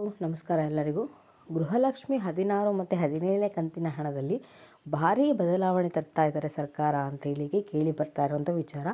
ನಮಸ್ಕಾರ ಎಲ್ಲರಿಗೂ. ಗೃಹಲಕ್ಷ್ಮಿ ಹದಿನಾರು ಮತ್ತು ಹದಿನೇಳನೇ ಕಂತಿನ ಹಣದಲ್ಲಿ ಭಾರೀ ಬದಲಾವಣೆ ತರ್ತಾ ಇದ್ದಾರೆ ಸರ್ಕಾರ ಅಂತೇಳಿಗೆ ಕೇಳಿ ಬರ್ತಾ ಇರುವಂಥ ವಿಚಾರ.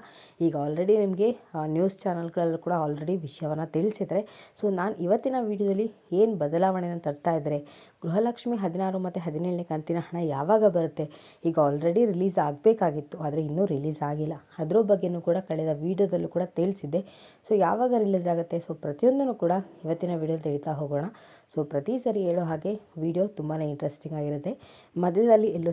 ಈಗ ಆಲ್ರೆಡಿ ನಿಮಗೆ ನ್ಯೂಸ್ ಚಾನಲ್ಗಳಲ್ಲೂ ಕೂಡ ಆಲ್ರೆಡಿ ವಿಷಯವನ್ನು ತಿಳಿಸಿದ್ದಾರೆ. ಸೊ ನಾನು ಇವತ್ತಿನ ವಿಡಿಯೋದಲ್ಲಿ ಏನು ಬದಲಾವಣೆಯನ್ನು ತರ್ತಾ ಇದ್ದಾರೆ? ಗೃಹಲಕ್ಷ್ಮಿ ಹದಿನಾರು ಮತ್ತು ಹದಿನೇಳನೇ ಕಂತಿನ ಹಣ ಯಾವಾಗ ಬರುತ್ತೆ? ಈಗ ಆಲ್ರೆಡಿ ರಿಲೀಸ್ ಆಗಬೇಕಾಗಿತ್ತು, ಆದರೆ ಇನ್ನೂ ರಿಲೀಸ್ ಆಗಿಲ್ಲ. ಅದರ ಬಗ್ಗೆಯೂ ಕೂಡ ಕಳೆದ ವಿಡಿಯೋದಲ್ಲೂ ಕೂಡ ತಿಳಿಸಿದ್ದೆ. ಸೊ ಯಾವಾಗ ರಿಲೀಸ್ ಆಗುತ್ತೆ? ಸೊ ಪ್ರತಿಯೊಂದನ್ನು ಕೂಡ ಇವತ್ತಿನ ವಿಡಿಯೋ ತಿಳಿತಾ ಹೋಗೋಣ. ಸೊ ಪ್ರತಿ ಸರಿ ಹೇಳೋ ಹಾಗೆ ವಿಡಿಯೋ ತುಂಬಾ ಇಂಟ್ರೆಸ್ಟಿಂಗ್ ಆಗಿರುತ್ತೆ. ಮಧ್ಯದಲ್ಲಿ ಎಲ್ಲೂ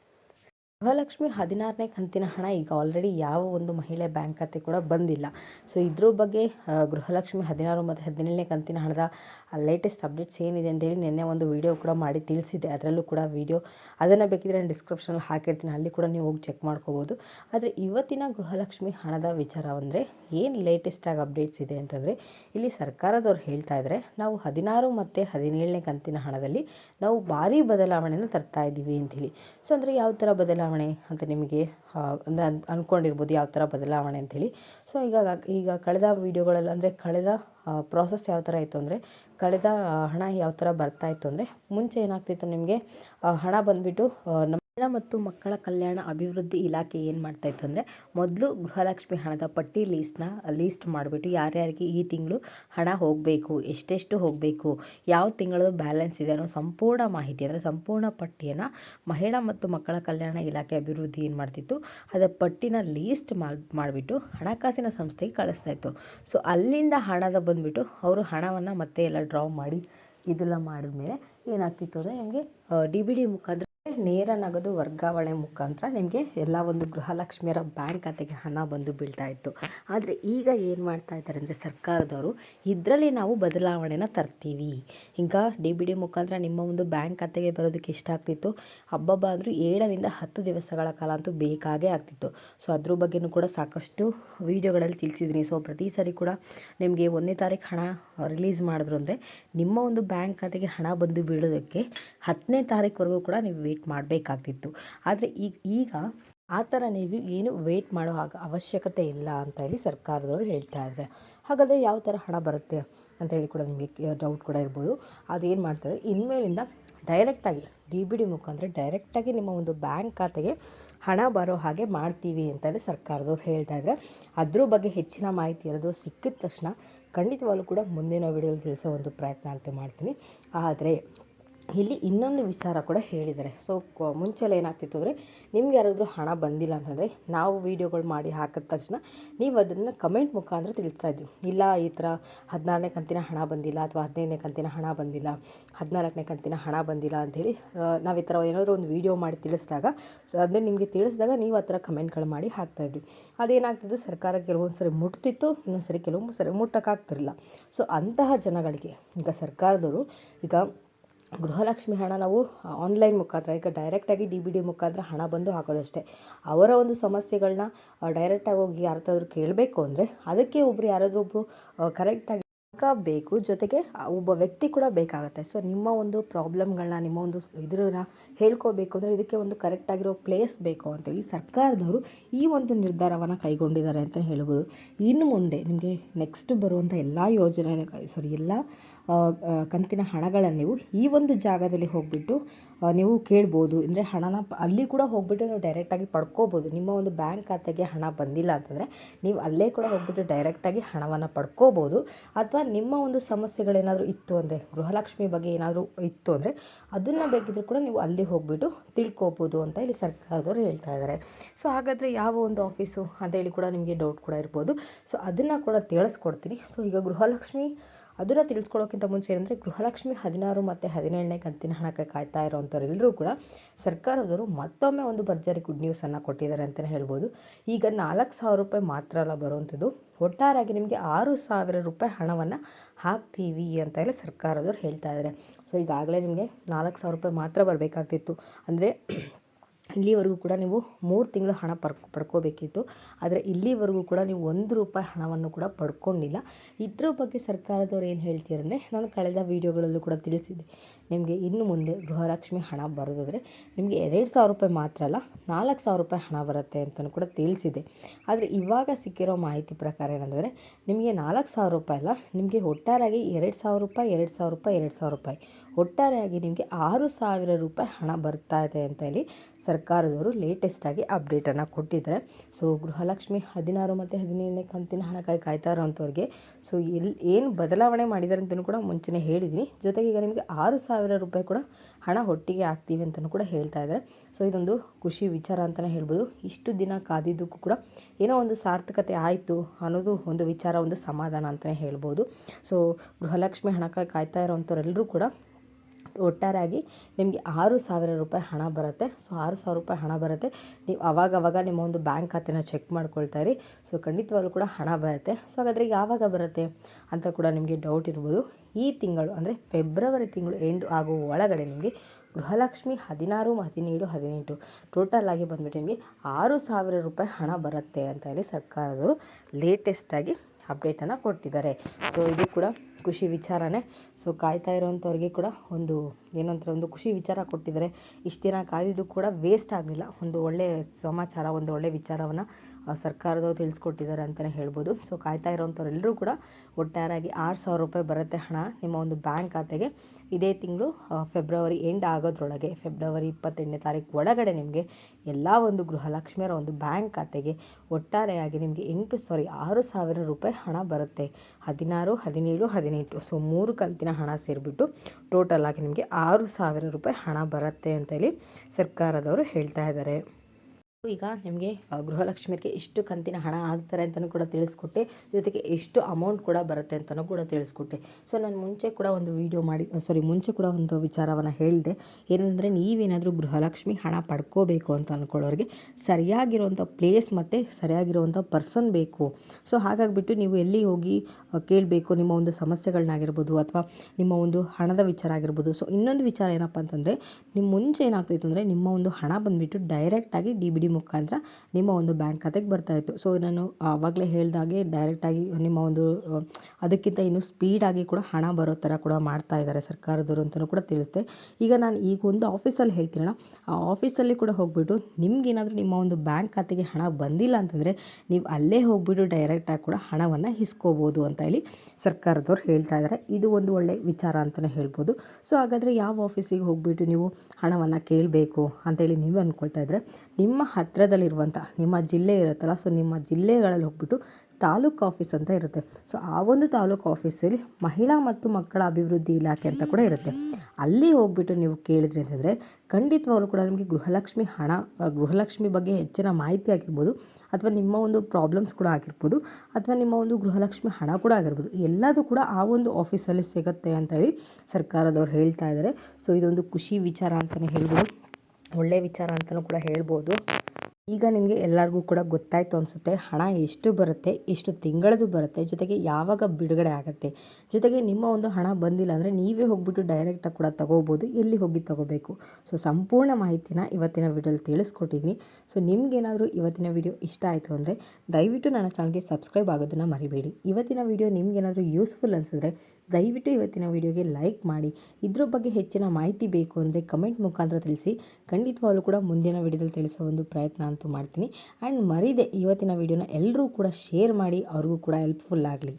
ಗೃಹಲಕ್ಷ್ಮಿ ಹದಿನಾರನೇ ಕಂತಿನ ಹಣ ಈಗ ಆಲ್ರೆಡಿ ಯಾವ ಒಂದು ಮಹಿಳೆ ಬ್ಯಾಂಕ್ ಖಾತೆ ಕೂಡ ಬಂದಿಲ್ಲ. ಸೊ ಇದ್ರ ಬಗ್ಗೆ ಗೃಹಲಕ್ಷ್ಮಿ ಹದಿನಾರು ಮತ್ತು ಹದಿನೇಳನೇ ಕಂತಿನ ಹಣದ ಲೇಟೆಸ್ಟ್ ಅಪ್ಡೇಟ್ಸ್ ಏನಿದೆ ಅಂತೇಳಿ ನಿನ್ನೆ ಒಂದು ವಿಡಿಯೋ ಕೂಡ ಮಾಡಿ ತಿಳಿಸಿದೆ ಅದರಲ್ಲೂ ಕೂಡ ವಿಡಿಯೋ ಅದನ್ನು ಬೇಕಿದ್ರೆ ನಾನು ಡಿಸ್ಕ್ರಿಪ್ಷನಲ್ಲಿ ಹಾಕಿರ್ತೀನಿ. ಅಲ್ಲಿ ಕೂಡ ನೀವು ಹೋಗಿ ಚೆಕ್ ಮಾಡ್ಕೋಬೋದು. ಆದರೆ ಇವತ್ತಿನ ಗೃಹಲಕ್ಷ್ಮಿ ಹಣದ ವಿಚಾರ ಅಂದರೆ ಏನು ಲೇಟೆಸ್ಟಾಗಿ ಅಪ್ಡೇಟ್ಸ್ ಇದೆ ಅಂತಂದರೆ, ಇಲ್ಲಿ ಸರ್ಕಾರದವ್ರು ಹೇಳ್ತಾ ಇದ್ದಾರೆ ನಾವು ಹದಿನಾರು ಮತ್ತು ಹದಿನೇಳನೇ ಕಂತಿನ ಹಣದಲ್ಲಿ ನಾವು ಭಾರಿ ಬದಲಾವಣೆಯನ್ನು ತರ್ತಾ ಇದ್ದೀವಿ ಹೇಳಿ. ಸೊ ಅಂದರೆ ಯಾವ ಥರ ಬದಲಾವಣೆ? ಬದಲಾವಣೆ ಅಂತ ನಿಮಗೆ ಅಂದ್ಕೊಂಡಿರ್ಬೋದು ಯಾವ ಥರ ಬದಲಾವಣೆ ಅಂಥೇಳಿ. ಸೊ ಈಗ ಈಗ ಕಳೆದ ವೀಡಿಯೋಗಳಲ್ಲಿ, ಅಂದರೆ ಕಳೆದ ಪ್ರಾಸೆಸ್ ಯಾವ ಥರ ಇತ್ತು ಅಂದರೆ, ಕಳೆದ ಹಣ ಯಾವ ಥರ ಬರ್ತಾ ಇತ್ತು ಅಂದರೆ, ಮುಂಚೆ ಏನಾಗ್ತಿತ್ತು ನಿಮಗೆ ಹಣ ಬಂದುಬಿಟ್ಟು ಮಹಿಳಾ ಮತ್ತು ಮಕ್ಕಳ ಕಲ್ಯಾಣ ಅಭಿವೃದ್ಧಿ ಇಲಾಖೆ ಏನು ಮಾಡ್ತಾ ಇತ್ತು ಅಂದರೆ ಮೊದಲು ಗೃಹಲಕ್ಷ್ಮಿ ಹಣದ ಪಟ್ಟಿ ಲೀಸ್ಟ್ನ ಲೀಸ್ಟ್ ಮಾಡಿಬಿಟ್ಟು ಯಾರ್ಯಾರಿಗೆ ಈ ತಿಂಗಳು ಹಣ ಹೋಗಬೇಕು, ಎಷ್ಟೆಷ್ಟು ಹೋಗಬೇಕು, ಯಾವ ತಿಂಗಳು ಬ್ಯಾಲೆನ್ಸ್ ಇದೆ ಅನ್ನೋ ಸಂಪೂರ್ಣ ಮಾಹಿತಿ, ಅಂದರೆ ಸಂಪೂರ್ಣ ಪಟ್ಟಿಯನ್ನು ಮಹಿಳಾ ಮತ್ತು ಮಕ್ಕಳ ಕಲ್ಯಾಣ ಇಲಾಖೆ ಅಭಿವೃದ್ಧಿ ಏನು ಮಾಡ್ತಿತ್ತು ಅದರ ಪಟ್ಟಿನ ಲೀಸ್ಟ್ ಮಾಡಿಬಿಟ್ಟು ಹಣಕಾಸಿನ ಸಂಸ್ಥೆಗೆ ಕಳಿಸ್ತಾ ಇತ್ತು. ಸೊ ಅಲ್ಲಿಂದ ಹಣದ ಬಂದುಬಿಟ್ಟು ಅವರು ಹಣವನ್ನು ಮತ್ತೆ ಎಲ್ಲ ಡ್ರಾ ಮಾಡಿ, ಇದೆಲ್ಲ ಮಾಡಿದ್ಮೇಲೆ ಏನಾಗ್ತಿತ್ತು ಅಂದರೆ ನಮಗೆ ಡಿ ಬಿ ಡಿ ಮುಖಾಂತರ ನೇರ ನಗದು ವರ್ಗಾವಣೆ ಮುಖಾಂತರ ನಿಮಗೆ ಎಲ್ಲ ಒಂದು ಗೃಹಲಕ್ಷ್ಮಿಯರ ಬ್ಯಾಂಕ್ ಖಾತೆಗೆ ಹಣ ಬಂದು ಬೀಳ್ತಾ ಇತ್ತು. ಆದರೆ ಈಗ ಏನು ಮಾಡ್ತಾ ಇದ್ದಾರೆ ಅಂದರೆ ಸರ್ಕಾರದವರು, ಇದರಲ್ಲಿ ನಾವು ಬದಲಾವಣೆನ ತರ್ತೀವಿ. ಈಗ ಡಿ ಬಿ ಡಿ ಮುಖಾಂತರ ನಿಮ್ಮ ಒಂದು ಬ್ಯಾಂಕ್ ಖಾತೆಗೆ ಬರೋದಕ್ಕೆ ಎಷ್ಟಾಗ್ತಿತ್ತು ಹಬ್ಬಬ್ಬ ಅಂದರೂ ಏಳರಿಂದ ಹತ್ತು ದಿವಸಗಳ ಕಾಲ ಅಂತೂ ಬೇಕಾಗೇ ಆಗ್ತಿತ್ತು. ಸೊ ಅದ್ರ ಬಗ್ಗೆಯೂ ಕೂಡ ಸಾಕಷ್ಟು ವಿಡಿಯೋಗಳಲ್ಲಿ ತಿಳಿಸಿದ್ದೀನಿ. ಸೊ ಪ್ರತಿ ಸರಿ ಕೂಡ ನಿಮಗೆ ಒಂದನೇ ತಾರೀಕು ಹಣ ರಿಲೀಸ್ ಮಾಡಿದ್ರು ಅಂದರೆ ನಿಮ್ಮ ಒಂದು ಬ್ಯಾಂಕ್ ಖಾತೆಗೆ ಹಣ ಬಂದು ಬೀಳೋದಕ್ಕೆ ಹತ್ತನೇ ತಾರೀಕುವರೆಗೂ ಕೂಡ ನೀವು ವೇಟ್ ಮಾಡಬೇಕಾಗ್ತಿತ್ತು. ಆದರೆ ಈಗ ಈಗ ಆ ಥರ ನೀವು ಏನು ವೇಟ್ ಮಾಡೋ ಹಾಗೆ ಅವಶ್ಯಕತೆ ಇಲ್ಲ ಅಂತ ಹೇಳಿ ಸರ್ಕಾರದವರು ಹೇಳ್ತಾ ಇದ್ದಾರೆ ಹಾಗಾದರೆ ಯಾವ ಥರ ಹಣ ಬರುತ್ತೆ ಅಂತ ಹೇಳಿ ಕೂಡ ನಿಮಗೆ ಡೌಟ್ ಕೂಡ ಇರ್ಬೋದು. ಅದೇನು ಮಾಡ್ತಾರೆ, ಇನ್ಮೇಲಿಂದ ಡೈರೆಕ್ಟಾಗಿ ಡಿ ಬಿ ಡಿ ಮುಖಾಂತರ ಡೈರೆಕ್ಟಾಗಿ ನಿಮ್ಮ ಒಂದು ಬ್ಯಾಂಕ್ ಖಾತೆಗೆ ಹಣ ಬರೋ ಹಾಗೆ ಮಾಡ್ತೀವಿ ಅಂತಲೇ ಸರ್ಕಾರದವ್ರು ಹೇಳ್ತಾ ಇದ್ದಾರೆ ಅದ್ರ ಬಗ್ಗೆ ಹೆಚ್ಚಿನ ಮಾಹಿತಿ ಇರೋದು ಸಿಕ್ಕಿದ ತಕ್ಷಣ ಖಂಡಿತವಾಗ್ಲೂ ಕೂಡ ಮುಂದಿನ ವಿಡಿಯೋದಲ್ಲಿ ತಿಳಿಸೋ ಒಂದು ಪ್ರಯತ್ನ ಅಂತ ಮಾಡ್ತೀನಿ. ಆದರೆ ಇಲ್ಲಿ ಇನ್ನೊಂದು ವಿಚಾರ ಕೂಡ ಹೇಳಿದ್ದಾರೆ. ಸೊ ಮುಂಚೆಲ್ಲ ಏನಾಗ್ತಿತ್ತು ಅಂದರೆ, ನಿಮ್ಗೆ ಯಾರಾದರೂ ಹಣ ಬಂದಿಲ್ಲ ಅಂತಂದರೆ, ನಾವು ವೀಡಿಯೋಗಳು ಮಾಡಿ ಹಾಕಿದ ತಕ್ಷಣ ನೀವು ಅದನ್ನು ಕಮೆಂಟ್ ಮುಖಾಂತರ ತಿಳಿಸ್ತಾ ಇದ್ವಿ. ಇಲ್ಲ, ಈ ಥರ ಹದಿನಾರನೇ ಕಂತಿನ ಹಣ ಬಂದಿಲ್ಲ ಅಥವಾ ಹದಿನೈದನೇ ಕಂತಿನ ಹಣ ಬಂದಿಲ್ಲ, ಹದಿನಾಲ್ಕನೇ ಕಂತಿನ ಹಣ ಬಂದಿಲ್ಲ ಅಂಥೇಳಿ ನಾವು ಈ ಥರ ಏನಾದರೂ ಒಂದು ವೀಡಿಯೋ ಮಾಡಿ ತಿಳಿಸಿದಾಗ, ಸೊ, ಅದನ್ನೇ ನಿಮಗೆ ತಿಳಿಸಿದಾಗ ನೀವು ಆ ಥರ ಕಮೆಂಟ್ಗಳು ಮಾಡಿ ಹಾಕ್ತಾಯಿದ್ವಿ ಅದೇನಾಗ್ತಿದ್ದು ಸರ್ಕಾರ ಕೆಲವೊಂದು ಸರಿ ಮುಟ್ತಿತ್ತು, ಇನ್ನೊಂದು ಸರಿ ಕೆಲವೊಂದು ಸರಿ ಮುಟ್ಟೋಕ್ಕಾಗ್ತಿರಲಿಲ್ಲ. ಸೊ ಅಂತಹ ಜನಗಳಿಗೆ, ಈಗ ಸರ್ಕಾರದವರು ಈಗ ಗೃಹಲಕ್ಷ್ಮಿ ಹಣ ನಾವು ಆನ್ಲೈನ್ ಮುಖಾಂತರ, ಈಗ ಡೈರೆಕ್ಟಾಗಿ ಡಿ ಬಿ ಡಿ ಮುಖಾಂತರ ಹಣ ಬಂದು ಹಾಕೋದಷ್ಟೇ. ಅವರ ಒಂದು ಸಮಸ್ಯೆಗಳನ್ನ ಡೈರೆಕ್ಟಾಗಿ ಹೋಗಿ ಯಾರತ್ತಾದರೂ ಕೇಳಬೇಕು ಅಂದರೆ, ಅದಕ್ಕೆ ಒಬ್ಬರು ಯಾರಾದರೂ ಒಬ್ಬರು ಕರೆಕ್ಟಾಗಿ ಬೇಕು, ಜೊತೆಗೆ ಒಬ್ಬ ವ್ಯಕ್ತಿ ಕೂಡ ಬೇಕಾಗುತ್ತೆ. ಸೊ ನಿಮ್ಮ ಒಂದು ಪ್ರಾಬ್ಲಮ್ಗಳನ್ನ ನಿಮ್ಮ ಒಂದು ಇದ್ರನ್ನ ಹೇಳ್ಕೋಬೇಕು ಅಂದರೆ ಇದಕ್ಕೆ ಒಂದು ಕರೆಕ್ಟಾಗಿರೋ ಪ್ಲೇಸ್ ಬೇಕು ಅಂತೇಳಿ ಸರ್ಕಾರದವರು ಈ ಒಂದು ನಿರ್ಧಾರವನ್ನು ಕೈಗೊಂಡಿದ್ದಾರೆ ಅಂತ ಹೇಳ್ಬೋದು. ಇನ್ನು ಮುಂದೆ ನಿಮಗೆ ನೆಕ್ಸ್ಟ್ ಬರುವಂಥ ಎಲ್ಲ ಯೋಜನೆ ಸಾರಿ ಎಲ್ಲ ಕಂತಿನ ಹಣಗಳನ್ನು ನೀವು ಈ ಒಂದು ಜಾಗದಲ್ಲಿ ಹೋಗಿಬಿಟ್ಟು ನೀವು ಕೇಳ್ಬೋದು. ಅಂದರೆ ಹಣನ ಅಲ್ಲಿ ಕೂಡ ಹೋಗ್ಬಿಟ್ಟು ನೀವು ಡೈರೆಕ್ಟಾಗಿ ಪಡ್ಕೋಬೋದು. ನಿಮ್ಮ ಒಂದು ಬ್ಯಾಂಕ್ ಖಾತೆಗೆ ಹಣ ಬಂದಿಲ್ಲ ಅಂತಂದರೆ ನೀವು ಅಲ್ಲೇ ಕೂಡ ಹೋಗ್ಬಿಟ್ಟು ಡೈರೆಕ್ಟಾಗಿ ಹಣವನ್ನು ಪಡ್ಕೋಬೋದು. ಅಥವಾ ನಿಮ್ಮ ಒಂದು ಸಮಸ್ಯೆಗಳೇನಾದರೂ ಇತ್ತು ಅಂದರೆ, ಗೃಹಲಕ್ಷ್ಮಿ ಬಗ್ಗೆ ಏನಾದರೂ ಇತ್ತು ಅಂದರೆ, ಅದನ್ನು ಬೇಕಿದ್ರೂ ಕೂಡ ನೀವು ಅಲ್ಲಿ ಹೋಗ್ಬಿಟ್ಟು ತಿಳ್ಕೋಬೋದು ಅಂತ ಇಲ್ಲಿ ಸರ್ಕಾರದವರು ಹೇಳ್ತಾ ಇದ್ದಾರೆ ಸೊ ಹಾಗಾದರೆ ಯಾವ ಒಂದು ಆಫೀಸು ಅಂತೇಳಿ ಕೂಡ ನಿಮಗೆ ಡೌಟ್ ಕೂಡ ಇರ್ಬೋದು. ಸೊ ಅದನ್ನು ಕೂಡ ತಿಳಿಸ್ಕೊಡ್ತೀನಿ. ಸೊ ಈಗ ಗೃಹಲಕ್ಷ್ಮಿ ಅದನ್ನು ತಿಳಿಸ್ಕೊಳ್ಳೋಕ್ಕಿಂತ ಮುಂಚೆ ಏನಂದರೆ ಗೃಹಲಕ್ಷ್ಮಿ ಹದಿನಾರು ಮತ್ತು ಹದಿನೇಳನೇ ಕಂತಿನ ಹಣಕ್ಕೆ ಕಾಯ್ತಾ ಇರೋವಂಥವ್ರೆಲ್ಲರೂ ಕೂಡ ಸರ್ಕಾರದವರು ಮತ್ತೊಮ್ಮೆ ಒಂದು ಭರ್ಜರಿ ಗುಡ್ ನ್ಯೂಸನ್ನು ಕೊಟ್ಟಿದ್ದಾರೆ ಅಂತಲೇ ಹೇಳ್ಬೋದು. ಈಗ ನಾಲ್ಕು ಸಾವಿರ ರೂಪಾಯಿ ಮಾತ್ರ ಅಲ್ಲ ಬರುವಂಥದ್ದು. ಒಟ್ಟಾರಾಗಿ ನಿಮಗೆ ಆರು ಸಾವಿರ ರೂಪಾಯಿ ಹಣವನ್ನು ಹಾಕ್ತೀವಿ ಅಂತ ಹೇಳಿ ಸರ್ಕಾರದವ್ರು ಹೇಳ್ತಾ ಇದ್ದಾರೆ ಸೊ ಈಗಾಗಲೇ ನಿಮಗೆ ನಾಲ್ಕು ಸಾವಿರ ರೂಪಾಯಿ ಮಾತ್ರ ಬರಬೇಕಾಗ್ತಿತ್ತು. ಅಂದರೆ ಇಲ್ಲಿವರೆಗೂ ಕೂಡ ನೀವು ಮೂರು ತಿಂಗಳು ಹಣ ಪಡ್ಕೊ ಪಡ್ಕೋಬೇಕಿತ್ತು. ಆದರೆ ಇಲ್ಲಿವರೆಗೂ ಕೂಡ ನೀವು ಒಂದು ರೂಪಾಯಿ ಹಣವನ್ನು ಕೂಡ ಪಡ್ಕೊಂಡಿಲ್ಲ. ಇದ್ರ ಬಗ್ಗೆ ಸರ್ಕಾರದವ್ರು ಏನು ಹೇಳ್ತೀರಂದರೆ, ನಾನು ಕಳೆದ ವೀಡಿಯೋಗಳಲ್ಲೂ ಕೂಡ ತಿಳಿಸಿದ್ದೆ. ನಿಮಗೆ ಇನ್ನು ಮುಂದೆ ಗೃಹಲಕ್ಷ್ಮಿ ಹಣ ಬರೋದಾದರೆ, ನಿಮಗೆ ಎರಡು ಸಾವಿರ ರೂಪಾಯಿ ಮಾತ್ರ ಅಲ್ಲ, ನಾಲ್ಕು ಸಾವಿರ ರೂಪಾಯಿ ಹಣ ಬರುತ್ತೆ ಅಂತಲೂ ಕೂಡ ತಿಳಿಸಿದೆ ಆದರೆ ಇವಾಗ ಸಿಕ್ಕಿರೋ ಮಾಹಿತಿ ಪ್ರಕಾರ ಏನಂದರೆ, ನಿಮಗೆ ನಾಲ್ಕು ಸಾವಿರ ರೂಪಾಯಿ ಅಲ್ಲ, ನಿಮಗೆ ಒಟ್ಟಾರಾಗಿ ಎರಡು ಸಾವಿರ ರೂಪಾಯಿ, ಎರಡು ಸಾವಿರ ರೂಪಾಯಿ, ಎರಡು ಸಾವಿರ ರೂಪಾಯಿ. ಒಟ್ಟಾರೆಯಾಗಿ ನಿಮಗೆ ಆರು ಸಾವಿರ ರೂಪಾಯಿ ಹಣ ಬರ್ತಾ ಇದೆ ಅಂತ ಹೇಳಿ ಸರ್ಕಾರದವರು ಲೇಟೆಸ್ಟಾಗಿ ಅಪ್ಡೇಟನ್ನು ಕೊಟ್ಟಿದ್ದಾರೆ. ಸೊ ಗೃಹಲಕ್ಷ್ಮಿ ಹದಿನಾರು ಮತ್ತು ಹದಿನೇಳನೇ ಕಂತಿನ ಹಣಕ್ಕಾಗಿ ಕಾಯ್ತಾ ಇರೋವಂಥವ್ರಿಗೆ ಸೊ ಎಲ್ಲಿ ಏನು ಬದಲಾವಣೆ ಮಾಡಿದ್ದಾರೆ ಅಂತಲೂ ಕೂಡ ಮುಂಚೆನೇ ಹೇಳಿದ್ದೀನಿ. ಜೊತೆಗೆ ಈಗ ನಿಮಗೆ ಆರು ಸಾವಿರ ರೂಪಾಯಿ ಕೂಡ ಹಣ ಒಟ್ಟಿಗೆ ಹಾಕ್ತೀವಿ ಅಂತಲೂ ಕೂಡ ಹೇಳ್ತಾ ಇದ್ದಾರೆ. ಸೊ ಇದೊಂದು ಖುಷಿ ವಿಚಾರ ಅಂತಲೇ ಹೇಳ್ಬೋದು. ಇಷ್ಟು ದಿನ ಕಾದಿದ್ದಕ್ಕೂ ಕೂಡ ಏನೋ ಒಂದು ಸಾರ್ಥಕತೆ ಆಯಿತು ಅನ್ನೋದು ಒಂದು ವಿಚಾರ, ಒಂದು ಸಮಾಧಾನ ಅಂತಲೇ ಹೇಳ್ಬೋದು. ಸೊ ಗೃಹಲಕ್ಷ್ಮಿ ಹಣಕ್ಕಾಗಿ ಕಾಯ್ತಾ ಇರೋವಂಥವ್ರೆಲ್ಲರೂ ಕೂಡ ಒಟ್ಟಾರೆಯಾಗಿ ನಿಮಗೆ ಆರು ಸಾವಿರ ರೂಪಾಯಿ ಹಣ ಬರುತ್ತೆ. ಸೊ, ಆರು ಸಾವಿರ ರೂಪಾಯಿ ಹಣ ಬರುತ್ತೆ. ನೀವು ಅವಾಗವಾಗ ನಿಮ್ಮ ಒಂದು ಬ್ಯಾಂಕ್ ಖಾತೆನ ಚೆಕ್ ಮಾಡ್ಕೊಳ್ತಾ ಇರಿ. ಸೊ, ಖಂಡಿತವಾಗ್ಲೂ ಕೂಡ ಹಣ ಬರುತ್ತೆ. ಸೊ, ಹಾಗಾದರೆ ಯಾವಾಗ ಬರುತ್ತೆ ಅಂತ ಕೂಡ ನಿಮಗೆ ಡೌಟ್ ಇರ್ಬೋದು. ಈ ತಿಂಗಳು ಅಂದರೆ ಫೆಬ್ರವರಿ ತಿಂಗಳು ಎಂಡ್ ಆಗುವ ಒಳಗಡೆ ನಿಮಗೆ ಗೃಹಲಕ್ಷ್ಮಿ ಹದಿನಾರು, ಹದಿನೇಳು, ಹದಿನೆಂಟು ಟೋಟಲ್ ಆಗಿ ಬಂದ್ಬಿಟ್ಟು ನಿಮಗೆ ಆರು ಸಾವಿರ ರೂಪಾಯಿ ಹಣ ಬರುತ್ತೆ ಅಂತ ಹೇಳಿ ಸರ್ಕಾರದವರು ಲೇಟೆಸ್ಟಾಗಿ ಅಪ್ಡೇಟನ್ನು ಕೊಟ್ಟಿದ್ದಾರೆ. ಸೊ ಇದು ಕೂಡ ಖುಷಿ ವಿಚಾರನೇ. ಸೊ ಕಾಯ್ತಾ ಇರೋವಂಥವ್ರಿಗೆ ಕೂಡ ಒಂದು ಏನಂತಾರೆ, ಒಂದು ಖುಷಿ ವಿಚಾರ ಕೊಟ್ಟಿದ್ದಾರೆ. ಇಷ್ಟು ದಿನ ಕಾದಿದ್ದು ಕೂಡ ವೇಸ್ಟ್ ಆಗಲಿಲ್ಲ. ಒಂದು ಒಳ್ಳೆಯ ಸಮಾಚಾರ, ಒಂದು ಒಳ್ಳೆಯ ವಿಚಾರವನ್ನು ಸರ್ಕಾರದವ್ರು ತಿಳಿಸ್ಕೊಟ್ಟಿದ್ದಾರೆ ಅಂತಲೇ ಹೇಳ್ಬೋದು. ಸೊ ಕಾಯ್ತಾ ಇರೋವಂಥವ್ರೆಲ್ಲರೂ ಕೂಡ ಒಟ್ಟಾರೆಯಾಗಿ ಆರು ಸಾವಿರ ರೂಪಾಯಿ ಬರುತ್ತೆ ಹಣ ನಿಮ್ಮ ಒಂದು ಬ್ಯಾಂಕ್ ಖಾತೆಗೆ. ಇದೇ ತಿಂಗಳು ಫೆಬ್ರವರಿ ಎಂಡ್ ಆಗೋದ್ರೊಳಗೆ ಫೆಬ್ರವರಿ ಇಪ್ಪತ್ತೆಂಟನೇ ತಾರೀಕು ಒಳಗಡೆ ನಿಮಗೆ ಎಲ್ಲ ಒಂದು ಗೃಹಲಕ್ಷ್ಮಿಯರ ಒಂದು ಬ್ಯಾಂಕ್ ಖಾತೆಗೆ ಒಟ್ಟಾರೆಯಾಗಿ ನಿಮಗೆ ಎಂಟು ಸಾರಿ ಆರು ಸಾವಿರ ರೂಪಾಯಿ ಹಣ ಬರುತ್ತೆ. ಹದಿನಾರು, ಹದಿನೇಳು, ಹದಿನೆಂಟು ಸೊ ಮೂರು ಕಂತಿನ ಹಣ ಸೇರಿಬಿಟ್ಟು ಟೋಟಲ್ ಆಗಿ ನಿಮಗೆ ಆರು ಸಾವಿರ ರೂಪಾಯಿ ಹಣ ಬರುತ್ತೆ ಅಂತೇಳಿ ಸರ್ಕಾರದವರು ಹೇಳ್ತಾ ಇದ್ದಾರೆ. ಈಗ ನಿಮಗೆ ಗೃಹಲಕ್ಷ್ಮಿಗೆ ಎಷ್ಟು ಕಂತಿನ ಹಣ ಆಗ್ತಾರೆ ಅಂತಲೂ ಕೂಡ ತಿಳಿಸ್ಕೊಟ್ಟೆ. ಜೊತೆಗೆ ಎಷ್ಟು ಅಮೌಂಟ್ ಕೂಡ ಬರುತ್ತೆ ಅಂತಲೂ ಕೂಡ ತಿಳಿಸ್ಕೊಟ್ಟೆ. ಸೊ ನಾನು ಮುಂಚೆ ಕೂಡ ಒಂದು ವಿಡಿಯೋ ಮಾಡಿ ಸಾರಿ ಮುಂಚೆ ಕೂಡ ಒಂದು ವಿಚಾರವನ್ನು ಹೇಳಿದೆ. ಏನಂದರೆ, ನೀವೇನಾದರೂ ಗೃಹಲಕ್ಷ್ಮಿ ಹಣ ಪಡ್ಕೋಬೇಕು ಅಂತ ಅಂದ್ಕೊಳ್ಳೋರಿಗೆ ಸರಿಯಾಗಿರುವಂಥ ಪ್ಲೇಸ್ ಮತ್ತು ಸರಿಯಾಗಿರುವಂಥ ಪರ್ಸನ್ ಬೇಕು. ಸೊ ಹಾಗಾಗಿಬಿಟ್ಟು ನೀವು ಎಲ್ಲಿ ಹೋಗಿ ಕೇಳಬೇಕು, ನಿಮ್ಮ ಒಂದು ಸಮಸ್ಯೆಗಳನ್ನಾಗಿರ್ಬೋದು ಅಥವಾ ನಿಮ್ಮ ಒಂದು ಹಣದ ವಿಚಾರ ಆಗಿರ್ಬೋದು. ಸೊ ಇನ್ನೊಂದು ವಿಚಾರ ಏನಪ್ಪ ಅಂತಂದರೆ ನಿಮ್ಮ ಮುಂಚೆ ಏನಾಗ್ತಿತ್ತು ಅಂದರೆ, ನಿಮ್ಮ ಒಂದು ಹಣ ಬಂದುಬಿಟ್ಟು ಡೈರೆಕ್ಟಾಗಿ ಡಿ ಬಿ ಡಿ ಮುಖಾಂತರ ನಿಮ್ಮ ಒಂದು ಬ್ಯಾಂಕ್ ಖಾತೆಗೆ ಬರ್ತಾಯಿತ್ತು ಸೊ ನಾನು ಆವಾಗಲೇ ಹೇಳಿದಾಗೆ ಡೈರೆಕ್ಟಾಗಿ ನಿಮ್ಮ ಒಂದು, ಅದಕ್ಕಿಂತ ಇನ್ನೂ ಸ್ಪೀಡಾಗಿ ಕೂಡ ಹಣ ಬರೋ ಥರ ಕೂಡ ಮಾಡ್ತಾ ಇದ್ದಾರೆ ಸರ್ಕಾರದವರು ಅಂತಲೂ ಕೂಡ ತಿಳಿಸುತ್ತೆ ಈಗ ನಾನು ಈಗ ಒಂದು ಆಫೀಸಲ್ಲಿ ಹೇಳ್ತೀನಲ್ಲ ಆ ಆಫೀಸಲ್ಲಿ ಕೂಡ ಹೋಗ್ಬಿಟ್ಟು ನಿಮಗೇನಾದರೂ ನಿಮ್ಮ ಒಂದು ಬ್ಯಾಂಕ್ ಖಾತೆಗೆ ಹಣ ಬಂದಿಲ್ಲ ಅಂತಂದರೆ ನೀವು ಅಲ್ಲೇ ಹೋಗ್ಬಿಟ್ಟು ಡೈರೆಕ್ಟಾಗಿ ಕೂಡ ಹಣವನ್ನು ಇಸ್ಕೋಬೋದು ಅಂತ ಹೇಳಿ ಸರ್ಕಾರದವ್ರು ಹೇಳ್ತಾ ಇದ್ದಾರೆ. ಇದು ಒಂದು ಒಳ್ಳೆಯ ವಿಚಾರ ಅಂತಲೇ ಹೇಳ್ಬೋದು. ಸೊ ಹಾಗಾದರೆ ಯಾವ ಆಫೀಸಿಗೆ ಹೋಗ್ಬಿಟ್ಟು ನೀವು ಹಣವನ್ನು ಕೇಳಬೇಕು ಅಂತೇಳಿ ನೀವು ಅಂದ್ಕೊಳ್ತಾ ಇದ್ದರೆ ನಿಮ್ಮ ಹತ್ತಿರದಲ್ಲಿರುವಂಥ ನಿಮ್ಮ ಜಿಲ್ಲೆ ಇರುತ್ತಲ್ಲ ಸೊ ನಿಮ್ಮ ಜಿಲ್ಲೆಗಳಲ್ಲಿ ಹೋಗ್ಬಿಟ್ಟು ತಾಲೂಕು ಆಫೀಸ್ ಅಂತ ಇರುತ್ತೆ. ಸೊ ಆ ಒಂದು ತಾಲೂಕು ಆಫೀಸಲ್ಲಿ ಮಹಿಳಾ ಮತ್ತು ಮಕ್ಕಳ ಅಭಿವೃದ್ಧಿ ಇಲಾಖೆ ಅಂತ ಕೂಡ ಇರುತ್ತೆ. ಅಲ್ಲಿ ಹೋಗ್ಬಿಟ್ಟು ನೀವು ಕೇಳಿದ್ರಿ ಅಂತಂದರೆ ಖಂಡಿತವಾಗ್ಲೂ ಕೂಡ ನಿಮಗೆ ಗೃಹಲಕ್ಷ್ಮಿ ಹಣ ಗೃಹಲಕ್ಷ್ಮಿ ಬಗ್ಗೆ ಹೆಚ್ಚಿನ ಮಾಹಿತಿ ಆಗಿರ್ಬೋದು, ಅಥವಾ ನಿಮ್ಮ ಒಂದು ಪ್ರಾಬ್ಲಮ್ಸ್ ಕೂಡ ಆಗಿರ್ಬೋದು, ಅಥವಾ ನಿಮ್ಮ ಒಂದು ಗೃಹಲಕ್ಷ್ಮಿ ಹಣ ಕೂಡ ಆಗಿರ್ಬೋದು, ಎಲ್ಲದೂ ಕೂಡ ಆ ಒಂದು ಆಫೀಸಲ್ಲಿ ಸಿಗುತ್ತೆ ಅಂತ ಹೇಳಿ ಸರ್ಕಾರದವ್ರು ಹೇಳ್ತಾ ಇದ್ದಾರೆ. ಸೊ ಇದೊಂದು ಖುಷಿ ವಿಚಾರ ಅಂತಲೇ ಹೇಳ್ಬೋದು. ಒಳ್ಳೆಯ ವಿಚಾರ ಅಂತಲೂ ಕೂಡ ಹೇಳ್ಬೋದು. ಈಗ ನಿಮಗೆ ಎಲ್ಲರಿಗೂ ಕೂಡ ಗೊತ್ತಾಯಿತು ಅನಿಸುತ್ತೆ, ಹಣ ಎಷ್ಟು ಬರುತ್ತೆ, ಎಷ್ಟು ತಿಂಗಳದು ಬರುತ್ತೆ, ಜೊತೆಗೆ ಯಾವಾಗ ಬಿಡುಗಡೆ ಆಗುತ್ತೆ. ಜೊತೆಗೆ ನಿಮ್ಮ ಒಂದು ಹಣ ಬಂದಿಲ್ಲ ಅಂದರೆ ನೀವೇ ಹೋಗ್ಬಿಟ್ಟು ಡೈರೆಕ್ಟಾಗಿ ಕೂಡ ತಗೋಬೋದು, ಎಲ್ಲಿ ಹೋಗಿ ತಗೋಬೇಕು. ಸೊ ಸಂಪೂರ್ಣ ಮಾಹಿತಿನ ಇವತ್ತಿನ ವಿಡಿಯೋಲಿ ತಿಳಿಸ್ಕೊಟ್ಟಿದ್ದೀನಿ ಸೊ ನಿಮಗೇನಾದರೂ ಇವತ್ತಿನ ವಿಡಿಯೋ ಇಷ್ಟ ಆಯಿತು ಅಂದರೆ ದಯವಿಟ್ಟು ನನ್ನ ಚಾನಲ್ಗೆ ಸಬ್ಸ್ಕ್ರೈಬ್ ಆಗೋದನ್ನು ಮರಿಬೇಡಿ. ಇವತ್ತಿನ ವಿಡಿಯೋ ನಿಮಗೇನಾದರೂ ಯೂಸ್ಫುಲ್ ಅನಿಸಿದ್ರೆ ದಯವಿಟ್ಟು ಇವತ್ತಿನ ವಿಡಿಯೋಗೆ ಲೈಕ್ ಮಾಡಿ. ಇದ್ರ ಬಗ್ಗೆ ಹೆಚ್ಚಿನ ಮಾಹಿತಿ ಬೇಕು ಅಂದರೆ ಕಮೆಂಟ್ ಮುಖಾಂತರ ತಿಳಿಸಿ. ಖಂಡಿತವಾಗಲೂ ಕೂಡ ಮುಂದಿನ ವಿಡಿಯೋದಲ್ಲಿ ತಿಳಿಸೋ ಒಂದು ಪ್ರಯತ್ನ ಅಂತೂ ಮಾಡ್ತೀನಿ. ಆ್ಯಂಡ್ ಮರೀದೆ ಇವತ್ತಿನ ವಿಡಿಯೋನ ಎಲ್ಲರೂ ಕೂಡ ಶೇರ್ ಮಾಡಿ ಅವ್ರಿಗೂ ಕೂಡ ಹೆಲ್ಪ್ಫುಲ್ ಆಗಲಿ.